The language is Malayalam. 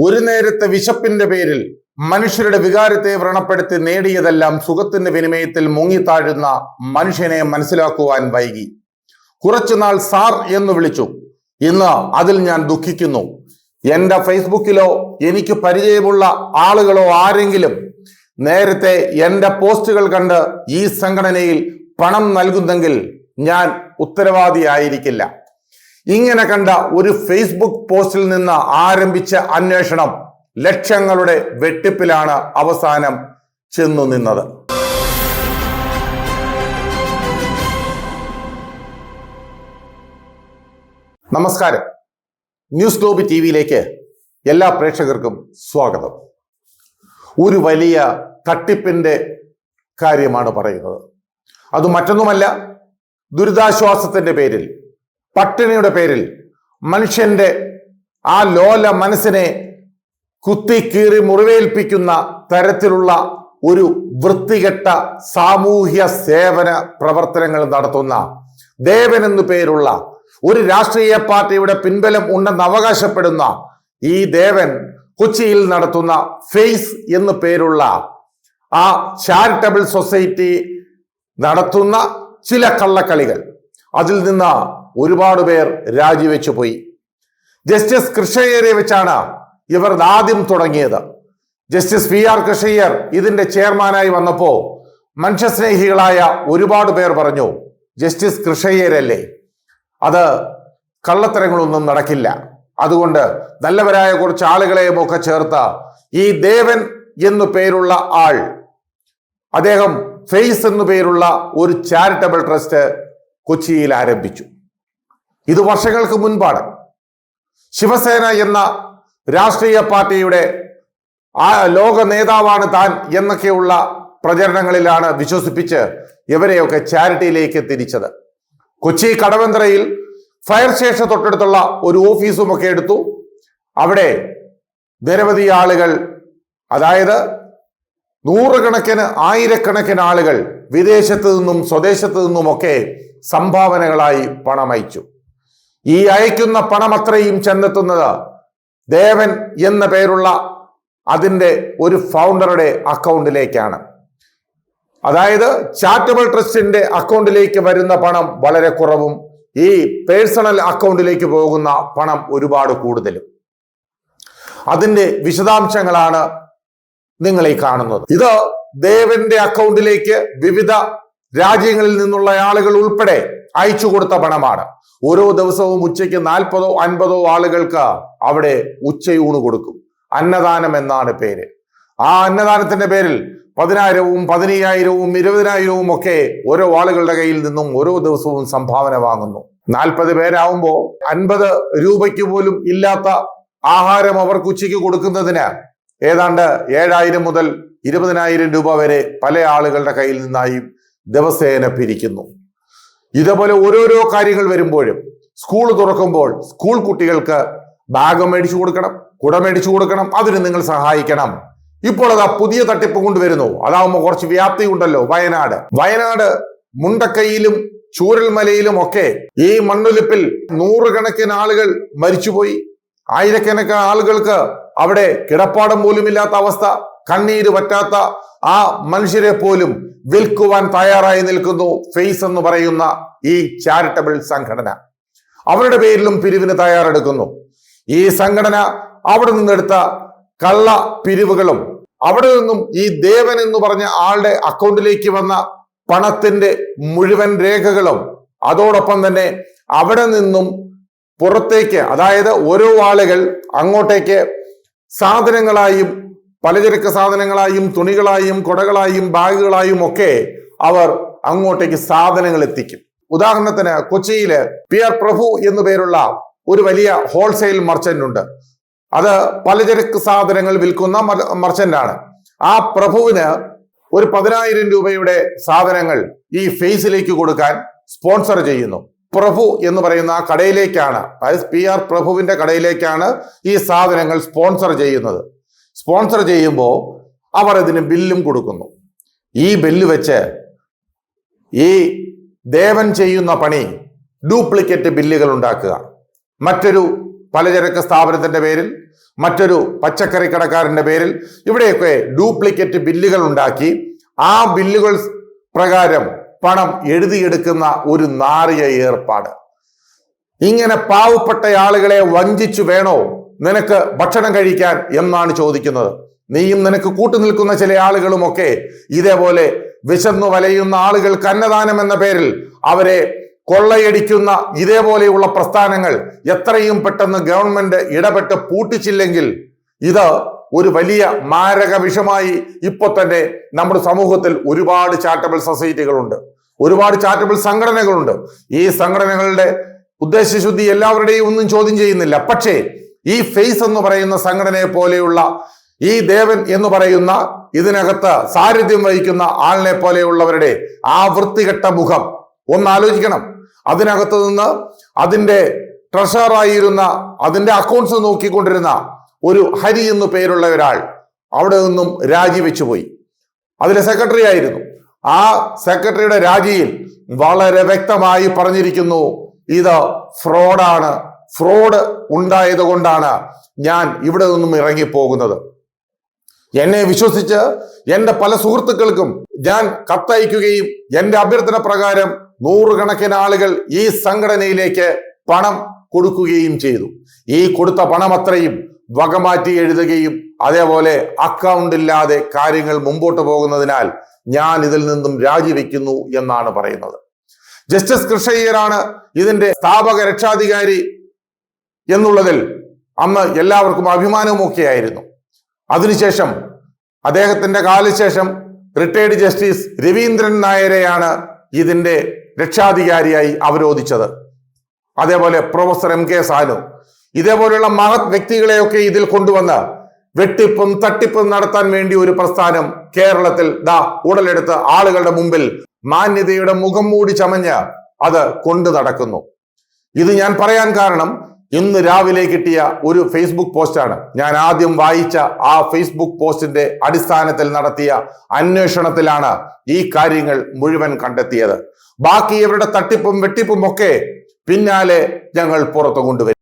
ഒരു നേരത്തെ വിശപ്പിന്റെ പേരിൽ മനുഷ്യരുടെ വികാരത്തെ വ്രണപ്പെടുത്തി നേടിയതെല്ലാം സുഖത്തിന്റെ വിനിമയത്തിൽ മുങ്ങിത്താഴുന്ന മനുഷ്യനെ മനസ്സിലാക്കുവാൻ വൈകി. കുറച്ചുനാൾ സാർ എന്ന് വിളിച്ചു. ഇന്ന് അതിൽ ഞാൻ ദുഃഖിക്കുന്നു. എന്റെ ഫേസ്ബുക്കിലോ എനിക്ക് പരിചയമുള്ള ആളുകളോ ആരെങ്കിലും നേരത്തെ എന്റെ പോസ്റ്റുകൾ കണ്ട് ഈ സംഘടനയിൽ പണം നൽകുന്നെങ്കിൽ ഞാൻ ഉത്തരവാദിയായിരിക്കില്ല. ഇങ്ങനെ കണ്ട ഒരു ഫേസ്ബുക്ക് പോസ്റ്റിൽ നിന്ന് ആരംഭിച്ച അന്വേഷണം ലക്ഷങ്ങളുടെ വെട്ടിപ്പിലാണ് അവസാനം ചെന്നു നിന്നത്. നമസ്കാരം. ന്യൂസ് ഗ്ലോബ് ടി വിയിലേക്ക് എല്ലാ പ്രേക്ഷകർക്കും സ്വാഗതം. ഒരു വലിയ തട്ടിപ്പിന്റെ കാര്യമാണ് പറയുന്നത്. അത് മറ്റൊന്നുമല്ല ദുരിതാശ്വാസത്തിന്റെ പേരിൽ പട്ടിണിയുടെ പേരിൽ മനുഷ്യന്റെ ആ ലോല മനസ്സിനെ കുത്തി കീറി മുറിവേൽപ്പിക്കുന്ന തരത്തിലുള്ള ഒരു വൃത്തികെട്ട സാമൂഹ്യ സേവന പ്രവർത്തനങ്ങൾ നടത്തുന്ന ദേവൻ എന്നു പേരുള്ള ഒരു രാഷ്ട്രീയ പാർട്ടിയുടെ പിൻബലം ഉണ്ടെന്ന് അവകാശപ്പെടുന്ന ഈ ദേവൻ കൊച്ചിയിൽ നടത്തുന്ന ഫേസ് എന്നു പേരുള്ള ആ ചാരിറ്റബിൾ സൊസൈറ്റി നടത്തുന്ന ചില കള്ളക്കളികൾ. അതിൽ നിന്ന് ഒരുപാട് പേർ രാജിവെച്ചു പോയി. ജസ്റ്റിസ് കൃഷ്ണയ്യരെ വെച്ചാണ് ഇവർ ആദ്യം തുടങ്ങിയത്. ജസ്റ്റിസ് പി ആർ കൃഷ്ണയ്യർ ഇതിന്റെ ചെയർമാനായി വന്നപ്പോ മനുഷ്യസ്നേഹികളായ ഒരുപാട് പേർ പറഞ്ഞു ജസ്റ്റിസ് കൃഷ്ണയ്യരല്ലേ? അത് കള്ളത്തരങ്ങളൊന്നും നടക്കില്ല. അതുകൊണ്ട് നല്ലവരായ കുറച്ച് ആളുകളെയും ഒക്കെ ചേർത്ത് ഈ ദേവൻ എന്നു പേരുള്ള ആൾ അദ്ദേഹം ഫെയ്സ് എന്നു പേരുള്ള ഒരു ചാരിറ്റബിൾ ട്രസ്റ്റ് കൊച്ചിയിൽ ആരംഭിച്ചു. ഇത് വർഷങ്ങൾക്ക് മുൻപാണ്. ശിവസേന എന്ന രാഷ്ട്രീയ പാർട്ടിയുടെ ആ ലോക നേതാവാണ് താൻ എന്നൊക്കെയുള്ള പ്രചരണങ്ങളിലാണ് വിശ്വസിപ്പിച്ച് ഇവരെയൊക്കെ ചാരിറ്റിയിലേക്ക് തിരിച്ചത്. കൊച്ചി കടവന്ത്രയിൽ ഫയർ സ്റ്റേഷൻ തൊട്ടടുത്തുള്ള ഒരു ഓഫീസും ഒക്കെ എടുത്തു. അവിടെ നിരവധി ആളുകൾ അതായത് നൂറുകണക്കിന് ആയിരക്കണക്കിന് ആളുകൾ വിദേശത്തു നിന്നും സ്വദേശത്ത് നിന്നുമൊക്കെ സംഭാവനകളായി പണം അയച്ചു ഈ അയക്കുന്ന പണം അത്രയും ചെന്നെത്തുന്നത് ദേവൻ എന്ന പേരുള്ള അതിന്റെ ഒരു ഫൗണ്ടറുടെ അക്കൗണ്ടിലേക്കാണ്. അതായത് ചാരിറ്റബിൾ ട്രസ്റ്റിന്റെ അക്കൗണ്ടിലേക്ക് വരുന്ന പണം വളരെ കുറവും ഈ പേഴ്സണൽ അക്കൗണ്ടിലേക്ക് പോകുന്ന പണം ഒരുപാട് കൂടുതലും. അതിന്റെ വിശദാംശങ്ങളാണ് നിങ്ങൾ ഈ കാണുന്നത്. ഇത് ദേവന്റെ അക്കൗണ്ടിലേക്ക് വിവിധ രാജ്യങ്ങളിൽ നിന്നുള്ള ആളുകൾ ഉൾപ്പെടെ അയച്ചു കൊടുത്ത പണമാണ്. ഓരോ ദിവസവും ഉച്ചയ്ക്ക് നാൽപ്പതോ അൻപതോ ആളുകൾക്ക് അവിടെ ഉച്ചയൂണ് കൊടുക്കും. അന്നദാനം എന്നാണ് പേര്. ആ അന്നദാനത്തിന്റെ പേരിൽ പതിനായിരവും പതിനയ്യായിരവും ഇരുപതിനായിരവും ഒക്കെ ഓരോ ആളുകളുടെ കയ്യിൽ നിന്നും ഓരോ ദിവസവും സംഭാവന വാങ്ങുന്നു. നാൽപ്പത് പേരാവുമ്പോൾ അൻപത് രൂപയ്ക്ക് പോലും ഇല്ലാത്ത ആഹാരം അവർക്ക് ഉച്ചയ്ക്ക് കൊടുക്കുന്നതിന് ഏതാണ്ട് ഏഴായിരം മുതൽ ഇരുപതിനായിരം രൂപ വരെ പല ആളുകളുടെ കയ്യിൽ നിന്നായി ദിവസേന പിരിക്കുന്നു. ഇതേപോലെ ഓരോരോ കാര്യങ്ങൾ വരുമ്പോഴും സ്കൂൾ തുറക്കുമ്പോൾ സ്കൂൾ കുട്ടികൾക്ക് ബാഗ് മേടിച്ചു കൊടുക്കണം കുട മേടിച്ചു കൊടുക്കണം അതിന് നിങ്ങൾ സഹായിക്കണം. ഇപ്പോൾ അതാ പുതിയ തട്ടിപ്പ് കൊണ്ടുവരുന്നു. അതാവുമ്പോൾ കുറച്ച് വ്യാപ്തി ഉണ്ടല്ലോ വയനാട്. വയനാട് മുണ്ടക്കൈയിലും ചൂരൽമലയിലും ഒക്കെ ഈ മണ്ണൊലിപ്പിൽ നൂറുകണക്കിന് ആളുകൾ മരിച്ചുപോയി. ആയിരക്കണക്കിന് ആളുകൾക്ക് അവിടെ കിടപ്പാടം പോലുമില്ലാത്ത അവസ്ഥ കണ്ണീര് പറ്റാത്ത ആ മനുഷ്യരെ പോലും വിൽക്കുവാൻ തയ്യാറായി നിൽക്കുന്നു ഫേസ് എന്ന് പറയുന്ന ഈ ചാരിറ്റബിൾ സംഘടന. അവരുടെ പേരിലും പിരിവിന് തയ്യാറെടുക്കുന്നു. ഈ സംഘടന അവിടെ നിന്നെടുത്ത കള്ള പിരിവുകളും അവിടെ നിന്നും ഈ ദേവൻ എന്ന് പറഞ്ഞ ആളുടെ അക്കൗണ്ടിലേക്ക് വന്ന പണത്തിന്റെ മുഴുവൻ രേഖകളും അതോടൊപ്പം തന്നെ അവിടെ നിന്നും പുറത്തേക്ക് അതായത് ഓരോ ആളുകൾ അങ്ങോട്ടേക്ക് സാധനങ്ങളായും പലചരക്ക് സാധനങ്ങളായും തുണികളായും കൊടകളായും ബാഗുകളായും ഒക്കെ അവർ അങ്ങോട്ടേക്ക് സാധനങ്ങൾ എത്തിക്കും. ഉദാഹരണത്തിന് കൊച്ചിയിൽ പി ആർ പ്രഭു എന്നു പേരുള്ള ഒരു വലിയ ഹോൾസെയിൽ മർച്ചന്റ് ഉണ്ട്. അത് പലചരക്ക് സാധനങ്ങൾ വിൽക്കുന്ന മർച്ചന്റാണ് ആ പ്രഭുവിന് ഒരു പതിനായിരം രൂപയുടെ സാധനങ്ങൾ ഈ ഫേസിലേക്ക് കൊടുക്കാൻ സ്പോൺസർ ചെയ്യുന്നു. പ്രഭു എന്ന് പറയുന്ന ആ കടയിലേക്കാണ് അതായത് പി ആർ പ്രഭുവിന്റെ കടയിലേക്കാണ് ഈ സാധനങ്ങൾ സ്പോൺസർ ചെയ്യുന്നത്. സ്പോൺസർ ചെയ്യുമ്പോൾ അവർ ഇതിന് ബില്ലും കൊടുക്കുന്നു. ഈ ബില്ല് വെച്ച് ഈ ദേവൻ ചെയ്യുന്ന പണി ഡ്യൂപ്ലിക്കേറ്റ് ബില്ലുകൾ ഉണ്ടാക്കുക. മറ്റൊരു പലചരക്ക് സ്ഥാപനത്തിന്റെ പേരിൽ മറ്റൊരു പച്ചക്കറി കടക്കാരന്റെ പേരിൽ ഇവിടെയൊക്കെ ഡ്യൂപ്ലിക്കേറ്റ് ബില്ലുകൾ ഉണ്ടാക്കി ആ ബില്ലുകൾ പ്രകാരം പണം എഴുതിയെടുക്കുന്ന ഒരു നാറിയ ഏർപ്പാട്. ഇങ്ങനെ പാവപ്പെട്ട ആളുകളെ വഞ്ചിച്ചു വേണോ? നിനക്ക് ഭക്ഷണം കഴിക്കാൻ എന്നാണ് ചോദിക്കുന്നത്. നീയും നിനക്ക് കൂട്ടുനിൽക്കുന്ന ചില ആളുകളുമൊക്കെ ഇതേപോലെ വിശന്നു വലയുന്ന ആളുകൾ കന്നദാനം എന്ന പേരിൽ അവരെ കൊള്ളയടിക്കുന്ന ഇതേപോലെയുള്ള പ്രസ്ഥാനങ്ങൾ എത്രയും പെട്ടെന്ന് ഗവൺമെന്റ് ഇടപെട്ട് പൂട്ടിച്ചില്ലെങ്കിൽ ഇത് ഒരു വലിയ മാരക വിഷമായി ഇപ്പൊ തന്നെ നമ്മുടെ സമൂഹത്തിൽ ഒരുപാട് ചാരിറ്റബിൾ സൊസൈറ്റികളുണ്ട്. ഒരുപാട് ചാരിറ്റബിൾ സംഘടനകളുണ്ട്. ഈ സംഘടനകളുടെ ഉദ്ദേശശുദ്ധി എല്ലാവരുടെയും ഒന്നും ചോദ്യം ചെയ്യുന്നില്ല. പക്ഷേ ഈ ഫേസ് എന്ന് പറയുന്ന സംഘടനയെ പോലെയുള്ള ഈ ദേവൻ എന്ന് പറയുന്ന ഇതിനകത്ത് സാരഥ്യം വഹിക്കുന്ന ആളിനെ പോലെയുള്ളവരുടെ ആ വൃത്തികെട്ട മുഖം ഒന്ന് ആലോചിക്കണം. അതിനകത്ത് നിന്ന് അതിന്റെ ട്രഷറായിരുന്ന അതിന്റെ അക്കൗണ്ട്സ് നോക്കിക്കൊണ്ടിരുന്ന ഒരു ഹരി എന്നു പേരുള്ള ഒരാൾ അവിടെ നിന്നും രാജിവെച്ചു പോയി അതിലെ സെക്രട്ടറി ആയിരുന്നു. ആ സെക്രട്ടറിയുടെ രാജിയിൽ വളരെ വ്യക്തമായി പറഞ്ഞിരിക്കുന്നു ഇത് ഫ്രോഡാണ് ഫ്രോഡ് ഉണ്ടായത് കൊണ്ടാണ് ഞാൻ ഇവിടെ നിന്നും ഇറങ്ങിപ്പോകുന്നത്. എന്നെ വിശ്വസിച്ച് എന്റെ പല സുഹൃത്തുക്കൾക്കും ഞാൻ കത്തയക്കുകയും എന്റെ അഭ്യർത്ഥന പ്രകാരം നൂറുകണക്കിന് ആളുകൾ ഈ സംഘടനയിലേക്ക് പണം കൊടുക്കുകയും ചെയ്തു. ഈ കൊടുത്ത പണം അത്രയും വകമാറ്റി എഴുതുകയും അതേപോലെ അക്കൗണ്ട് ഇല്ലാതെ കാര്യങ്ങൾ മുമ്പോട്ട് പോകുന്നതിനാൽ ഞാൻ ഇതിൽ നിന്നും രാജിവെക്കുന്നു എന്നാണ് പറയുന്നത്. ജസ്റ്റിസ് കൃഷയ്യരാണ് ഇതിന്റെ സ്ഥാപക രക്ഷാധികാരി എന്നുള്ളതിൽ അന്ന് എല്ലാവർക്കും അഭിമാനവും ആയിരുന്നു അതിനുശേഷം അദ്ദേഹത്തിന്റെ കാലശേഷം റിട്ടയർഡ് ജസ്റ്റിസ് രവീന്ദ്രൻ നായരെയാണ് ഇതിന്റെ രക്ഷാധികാരിയായി അവരോധിച്ചത്. അതേപോലെ പ്രൊഫസർ എം കെ സാനു. ഇതേപോലെയുള്ള മഹത് വ്യക്തികളെയൊക്കെ ഇതിൽ കൊണ്ടുവന്ന് വെട്ടിപ്പും തട്ടിപ്പും നടത്താൻ വേണ്ടി ഒരു പ്രസ്ഥാനം കേരളത്തിൽ ദാ ഉടലെടുത്ത് ആളുകളുടെ മുമ്പിൽ മാന്യതയുടെ മുഖം മൂടി ചമഞ്ഞ് അത് കൊണ്ടു നടക്കുന്നു. ഇത് ഞാൻ പറയാൻ കാരണം ഇന്ന് രാവിലെ കിട്ടിയ ഒരു ഫേസ്ബുക്ക് പോസ്റ്റാണ് ഞാൻ ആദ്യം വായിച്ച ആ ഫേസ്ബുക്ക് പോസ്റ്റിന്റെ അടിസ്ഥാനത്തിൽ നടത്തിയ അന്വേഷണത്തിലാണ് ഈ കാര്യങ്ങൾ മുഴുവൻ കണ്ടെത്തിയത്. ബാക്കി ഇവരുടെ തട്ടിപ്പും വെട്ടിപ്പും ഒക്കെ പിന്നാലെ ഞങ്ങൾ പുറത്തു കൊണ്ടുവരും.